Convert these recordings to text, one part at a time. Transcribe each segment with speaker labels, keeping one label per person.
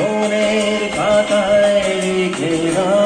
Speaker 1: জীবনের খাতায় লিখে দাও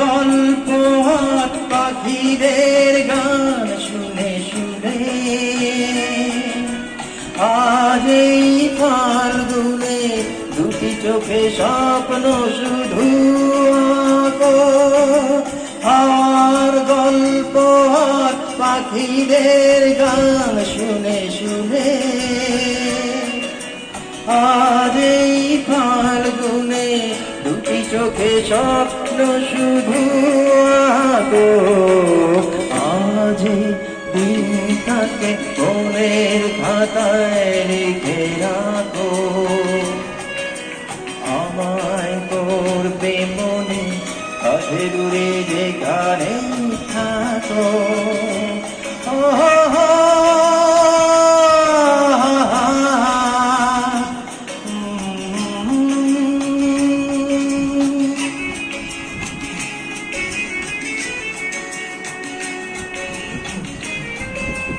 Speaker 1: গল্প আর পাখিদের গান শুনে শুনে। আজ এই পার দুলে দুটি চোখে স্বপ্ন শুধু আর গল্প আর পাখিদের গান শুনে শুনে। আ চোখে স্বপ্ন শুধু আজ এই দিনটাকে মনের খাতায় লিখে রাখো। আমায় করবে মনে কাছে দূরে যেখানে থাকো।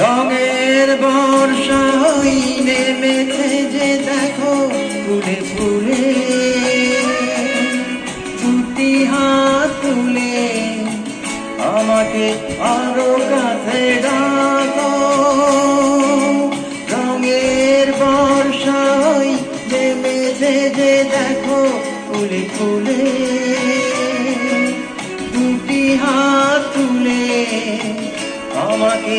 Speaker 1: রঙের বর্ষা নেমেছে যে দেখো ফুলে ফুলে। দুটি হাত তুলে আমাকে আরও কাছে ডাকো। রঙের বর্ষা হই নেমেছে যে দেখো ফুলে ফুলে। দুটি হাত তুলে আমাকে